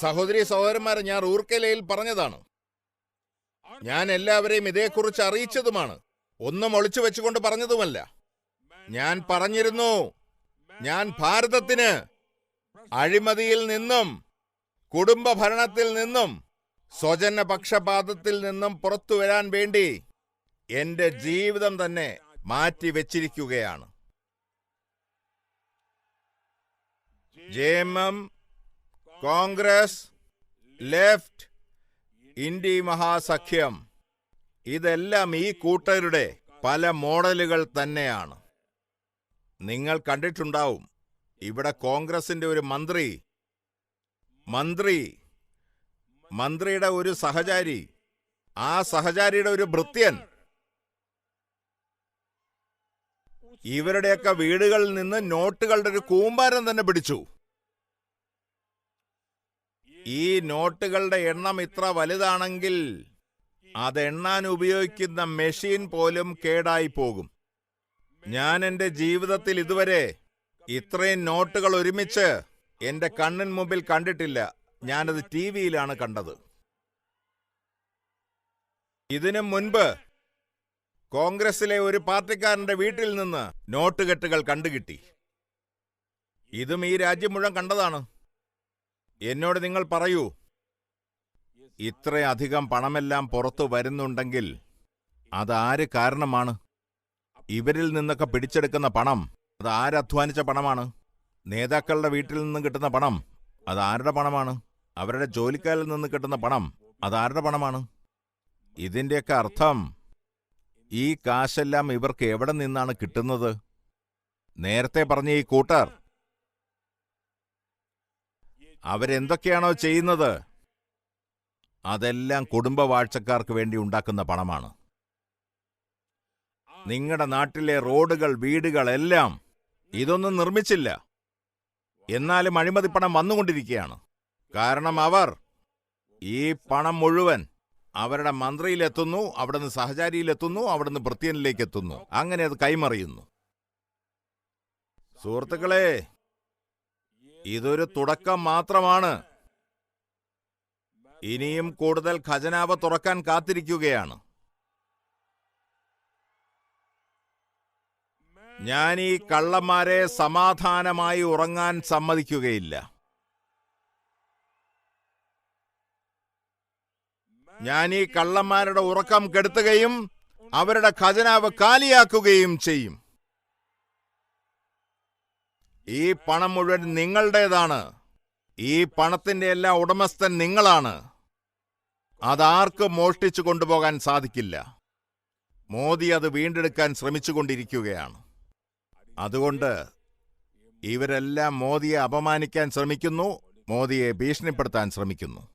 സഹോദരി സഹോദരന്മാരെ ഞാൻ റൂർക്കലയിൽ പറഞ്ഞതാണ്. ഞാൻ എല്ലാവരെയും ഇതേക്കുറിച്ച് അറിയിച്ചതുമാണ്. ഒന്നും ഒളിച്ചു വെച്ചുകൊണ്ട് പറഞ്ഞതുമല്ല. ഞാൻ പറഞ്ഞിരുന്നു ഞാൻ ഭാരതത്തിന് അഴിമതിയിൽ നിന്നും കുടുംബ ഭരണത്തിൽ നിന്നും സ്വജന പക്ഷപാതത്തിൽ നിന്നും പുറത്തു വരാൻ വേണ്ടി എന്റെ ജീവിതം തന്നെ മാറ്റി വെച്ചിരിക്കുകയാണ്. J M M Congress left India മഹാസഖ്യം. ഇതെല്ലാം ഈ കൂട്ടരുടെ പല മോഡലുകൾ തന്നെയാണ്. നിങ്ങൾ കണ്ടിട്ടുണ്ടാവും ഇവിടെ കോൺഗ്രസിന്റെ ഒരു മന്ത്രി മന്ത്രി മന്ത്രിയുടെ ഒരു സഹചാരി ആ സഹചാരിയുടെ ഒരു ഭൃത്യൻ. ഇവരുടെയൊക്കെ വീടുകളിൽ നിന്ന് നോട്ടുകളുടെ ഒരു കൂമ്പാരം തന്നെ പിടിച്ചു. ഈ നോട്ടുകളുടെ എണ്ണം ഇത്ര വലുതാണെങ്കിൽ അത് എണ്ണാൻ ഉപയോഗിക്കുന്ന മെഷീൻ പോലും കേടായി പോകും. ഞാൻ എന്റെ ജീവിതത്തിൽ ഇതുവരെ ഇത്രയും നോട്ടുകൾ ഒരുമിച്ച് എന്റെ കണ്ണിന് മുമ്പിൽ കണ്ടിട്ടില്ല. ഞാനത് ടി വിയിലാണ് കണ്ടത്. ഇതിനു മുൻപ് കോൺഗ്രസിലെ ഒരു പാർട്ടിക്കാരന്റെ വീട്ടിൽ നിന്ന് നോട്ടുകെട്ടുകൾ കണ്ടുകിട്ടി. ഇതും ഈ രാജ്യം മുഴുവൻ കണ്ടതാണ്. എന്നോട് നിങ്ങൾ പറയൂ. ഇത്രയധികം പണമെല്ലാം പുറത്തു വരുന്നുണ്ടെങ്കിൽ അതാര് കാരണമാണ്? ഇവരിൽ നിന്നൊക്കെ പിടിച്ചെടുക്കുന്ന പണം അത് ആരധ്വാനിച്ച പണമാണ്? നേതാക്കളുടെ വീട്ടിൽ നിന്നും കിട്ടുന്ന പണം അത് ആരുടെ പണമാണ്? അവരുടെ ജോലിക്കാരിൽ നിന്ന് കിട്ടുന്ന പണം അതാരുടെ പണമാണ്? ഇതിന്റെയൊക്കെ അർത്ഥം ഈ കാശെല്ലാം ഇവർക്ക് എവിടെ നിന്നാണ് കിട്ടുന്നത്? നേരത്തെ പറഞ്ഞ ഈ കൂട്ടർ അവരെന്തൊക്കെയാണോ ചെയ്യുന്നത്? അതെല്ലാം കുടുംബ വാഴ്ചക്കാർക്ക് വേണ്ടി ഉണ്ടാക്കുന്ന പണമാണ്. നിങ്ങളുടെ നാട്ടിലെ റോഡുകൾ വീടുകൾ എല്ലാം ഇതൊന്നും നിർമ്മിച്ചില്ല. എന്നാലും അഴിമതി പണം വന്നുകൊണ്ടിരിക്കുകയാണ്. കാരണം അവർ ഈ പണം മുഴുവൻ അവരുടെ മന്ത്രിയിലെത്തുന്നു അവിടുന്ന് സഹചാരിയിലെത്തുന്നു അവിടുന്ന് ഭൃത്യനിലേക്ക് എത്തുന്നു അങ്ങനെ അത് കൈമറിയുന്നു. സുഹൃത്തുക്കളെ ഇതൊരു തുടക്കം മാത്രമാണ്. ഇനിയും കൂടുതൽ ഖജനാവ് തുറക്കാൻ കാത്തിരിക്കുകയാണ്. ഞാൻ ഈ കള്ളന്മാരെ സമാധാനമായി ഉറങ്ങാൻ സമ്മതിക്കുകയില്ല. ഞാൻ ഈ കള്ളന്മാരുടെ ഉറക്കം കെടുത്തുകയും അവരുടെ ഖജനാവ് കാലിയാക്കുകയും ചെയ്യും. ഈ പണം മുഴുവൻ നിങ്ങളുടേതാണ്. ഈ പണത്തിന്റെ എല്ലാ ഉടമസ്ഥൻ നിങ്ങളാണ്. അതാർക്കും മോഷ്ടിച്ചു കൊണ്ടുപോകാൻ സാധിക്കില്ല. മോദി അത് വീണ്ടെടുക്കാൻ ശ്രമിച്ചുകൊണ്ടിരിക്കുകയാണ്. അതുകൊണ്ട് ഇവരെല്ലാം മോദിയെ അപമാനിക്കാൻ ശ്രമിക്കുന്നു മോദിയെ ഭീഷണിപ്പെടുത്താൻ ശ്രമിക്കുന്നു.